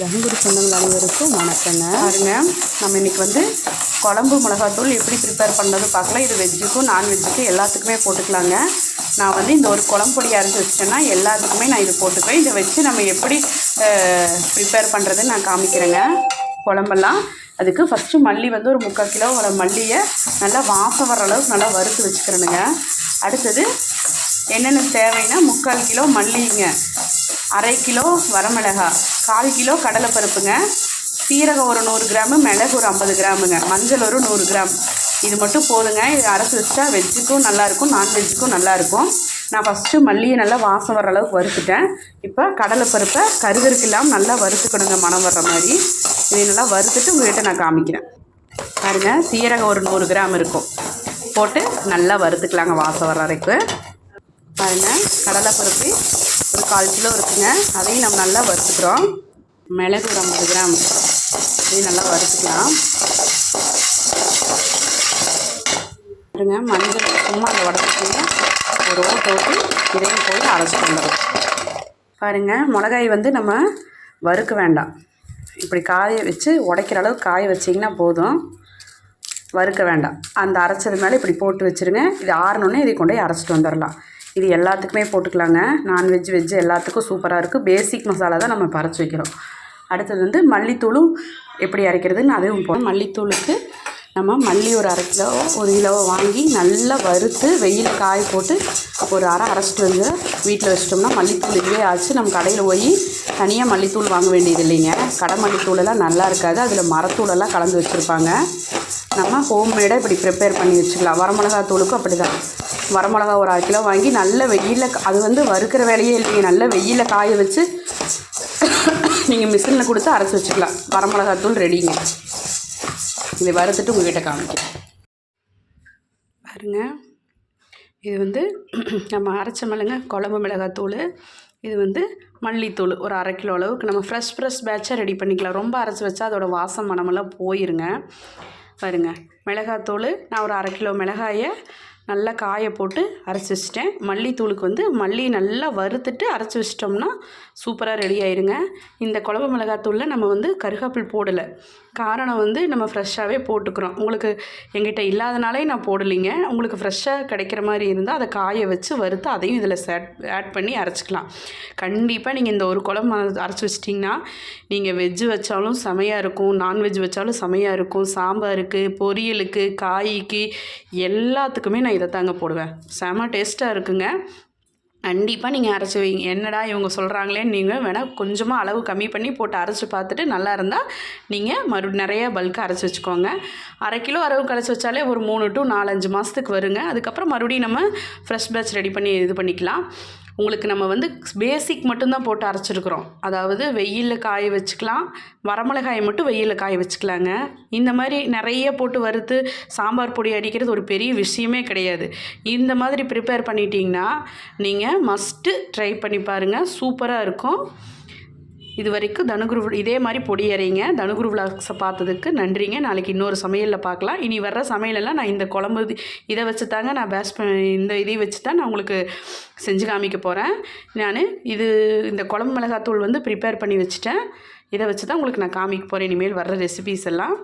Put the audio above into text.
தனுகுடி சொந்தங்கள் அனைவருக்கும் வணக்கங்க. பாருங்க நம்ம இன்னைக்கு வந்து குழம்பு மிளகாத்தூள் எப்படி ப்ரிப்பேர் பண்ணுறது பார்க்கலாம் இது வெஜ்ஜுக்கும் நான்வெஜ்ஜுக்கும் எல்லாத்துக்குமே போட்டுக்கலாங்க. நான் வந்து இந்த ஒரு குழம்பு பொடி அரைச்சி வச்சிட்டேன்னா எல்லாத்துக்குமே நான் இது போட்டுக்குவேன். இதை வச்சு நம்ம எப்படி ப்ரிப்பேர் பண்ணுறதுன்னு நான் காமிக்கிறேங்க. குழம்பெல்லாம் அதுக்கு ஃபஸ்ட்டு மல்லி வந்து ஒரு முக்கால் கிலோ மல்லியை நல்லா வாசம் வர அளவுக்கு நல்லா வறுத்து வச்சுக்கிறேனுங்க. அடுத்தது என்னென்ன தேவைன்னா முக்கால் கிலோ மல்லிங்க. அரை கிலோ வரமிளகா கால் கிலோ கடலைப்பருப்புங்க. சீரகம் ஒரு நூறு கிராமு மிளகு ஒரு ஐம்பது கிராமுங்க. மஞ்சள் ஒரு நூறு கிராம். இது மட்டும் போதுங்க. இது அரைச்சி வச்சா வெஜ்ஜுக்கும் நல்லாயிருக்கும் நான்வெஜ்ஜுக்கும் நல்லாயிருக்கும். நான் ஃபஸ்ட்டு மல்லியை நல்லா வாசம் வர அளவுக்கு வறுத்துட்டேன். இப்போ கடலைப்பருப்பை கருகருக்கு இல்லாமல் நல்லா வறுத்துக்கணுங்க மனம் வர்ற மாதிரி. இதை நல்லா வறுத்துட்டு உங்கள்கிட்ட நான் காமிக்கிறேன். பாருங்க சீரகம் ஒரு நூறு கிராம் இருக்கும். போட்டு நல்லா வறுத்துக்கலாங்க வாசம் வர வரைக்கும் பாருங்கள் கடலைப்பருப்பு கால் கிலோ இருக்குங்க. அதையும் நம்ம நல்லா வறுத்துக்கிறோம். மிளகு ஒரு ஐம்பது கிராம். இதையும் நல்லா வறுத்துக்கலாம். பாருங்க மஞ்சள் சும்மா அதை உடம்புக்குங்க ஒரு ஓட்டை ஓட்டி இதையும் போய் அரைச்சிட்டு வந்துடும் பாருங்க மிளகாய் வந்து நம்ம வறுக்க வேண்டாம். இப்படி காய வச்சு உடைக்கிற அளவுக்கு காய வச்சிங்கன்னா போதும். வறுக்க வேண்டாம். அந்த அரைச்சது மேலே இப்படி போட்டு வச்சுருங்க. இது ஆறணுன்னே இதை கொண்டு போய் அரைச்சிட்டு வந்துடலாம். இது எல்லாத்துக்குமே போட்டுக்கலாங்க. நான்வெஜ் வெஜ்ஜு எல்லாத்துக்கும் சூப்பராக இருக்குது பேசிக் மசாலா தான் நம்ம பறச்சு வைக்கிறோம். அடுத்தது வந்து மல்லித்தூளும் எப்படி அரைக்கிறதுன்னு அதுவும் போடும் மல்லித்தூளுக்கு நம்ம மல்லி ஒரு அரை கிலோ ஒரு கிலோவை வாங்கி நல்லா வறுத்து வெயில் காய போட்டு ஒரு அரை அரைச்சிட்டு வந்து வீட்டில் வச்சிட்டோம்னா மல்லித்தூள் இதுவே ஆச்சு. நம்ம கடையில் போய் தனியாக மல்லித்தூள் வாங்க வேண்டியது இல்லைங்க. கடை மல்லித்தூளெல்லாம் நல்லா இருக்காது. அதில் மரத்தூளெல்லாம் கலந்து வச்சுருப்பாங்க. நம்ம ஹோம்மேடாக இப்படி ப்ரிப்பேர் பண்ணி வச்சுக்கலாம். வரமிளகா தூளுக்கும் அப்படி தான் வரமிளகா ஒரு அரை கிலோ வாங்கி நல்ல வெயிலில் அது வந்து வறுக்கிற வேலையே இல்லைங்க நல்ல வெயிலில் காய வச்சு நீங்கள் மிஷினில் கொடுத்து அரைச்சி வச்சுக்கலாம். வரமிளகாத்தூள் ரெடிங்க. இதை வறுத்துட்டு உங்ககிட்ட காமிக்கிறேன். பாருங்க. இது வந்து நம்ம அரைச்ச மிளங்க குழம்பு மிளகாத்தூள் இது வந்து மல்லித்தூள் ஒரு அரை கிலோ அளவுக்கு. நம்ம ஃப்ரெஷ் ஃப்ரெஷ் பேட்சாக ரெடி பண்ணிக்கலாம். ரொம்ப அரைச்சி வச்சா அதோட வாசம் மனமெல்லாம் போயிருங்க. பாருங்க. மிளகாத்தூள் நான் ஒரு அரை கிலோ மிளகாயை நல்லா காய போட்டு அரைச்சி வச்சிட்டேன். மல்லித்தூளுக்கு வந்து மல்லி நல்லா வறுத்துட்டு அரைச்சி வச்சிட்டோம்னா சூப்பராக ரெடி ஆயிருங்க. இந்த குழம்பு மிளகாத்தூளில் நம்ம வந்து கருகாப்பிள் போடலை. காரணம் வந்து நம்ம ஃப்ரெஷ்ஷாகவே போட்டுக்கிறோம். உங்களுக்கு எங்கிட்ட இல்லாதனாலே நான் போடலைங்க. உங்களுக்கு ஃப்ரெஷ்ஷாக கிடைக்கிற மாதிரி இருந்தால் அதை காய வச்சு வறுத்து அதையும் இதில் சேட் ஆட் பண்ணி அரைச்சிக்கலாம். கண்டிப்பாக நீங்கள் இந்த ஒரு குழம்பு அரைச்சி வச்சிட்டிங்கன்னா நீங்கள் வெஜ்ஜு வச்சாலும் செமையாக இருக்கும். நான்வெஜ் வச்சாலும் செமையாக இருக்கும். சாம்பாருக்கு பொரியலுக்கு காய்க்கு எல்லாத்துக்குமே நான் இதை தாங்க போடுவேன். செம டேஸ்ட்டாக இருக்குங்க. கண்டிப்பாக நீங்கள் அரைச்சி வைங்க. என்னடா இவங்க சொல்கிறாங்களேன்னு நீங்கள் வேணால் கொஞ்சமாக அளவு கம்மி பண்ணி போட்டு அரைச்சி பார்த்துட்டு நல்லா இருந்தால் நீங்கள் மறு நிறைய பல்காக அரைச்சி வச்சுக்கோங்க. அரை கிலோ அளவு கரைச்சி வச்சாலே ஒரு மூணு டு நாலஞ்சு மாதத்துக்கு வருங்க. அதுக்கப்புறம் மறுபடியும் நம்ம ஃப்ரெஷ் பேட்ச் ரெடி பண்ணி இது பண்ணிக்கலாம். உங்களுக்கு நம்ம வந்து பேசிக் மட்டும்தான் போட்டு அரைச்சிருக்கிறோம். அதாவது வெயிலில் காய வச்சுக்கலாம். வரமிளகாயை மட்டும் வெயிலில் காய வச்சுக்கலாங்க. இந்த மாதிரி நிறைய போட்டு வறுத்து சாம்பார் பொடி அடிக்கிறது ஒரு பெரிய விஷயமே கிடையாது. இந்த மாதிரி ப்ரிப்பேர் பண்ணிட்டீங்கன்னா நீங்கள் மஸ்ட்டு ட்ரை பண்ணி பாருங்கள் சூப்பராக இருக்கும். இது வரைக்கும் தனுகுரு இதே மாதிரி பொடி அறைங்க தனுகுரு விளாக்ஸை பார்த்ததுக்கு நன்றிங்க. நாளைக்கு இன்னொரு சமையலில் பார்க்கலாம். இனி வர்ற சமையலெல்லாம் நான் இந்த குழம்பு இதை வச்சு தாங்க நான் பேஸ் பண்ண இந்த இதையும் வச்சு தான் நான் உங்களுக்கு செஞ்சு காமிக்க போகிறேன் நான் இது இந்த குழம்பு மிளகாத்தூள் வந்து ப்ரிப்பேர் பண்ணி வச்சுட்டேன். இதை வச்சு தான் உங்களுக்கு நான் காமிக்க போகிறேன் இனிமேல் வர்ற ரெசிபீஸ் எல்லாம்.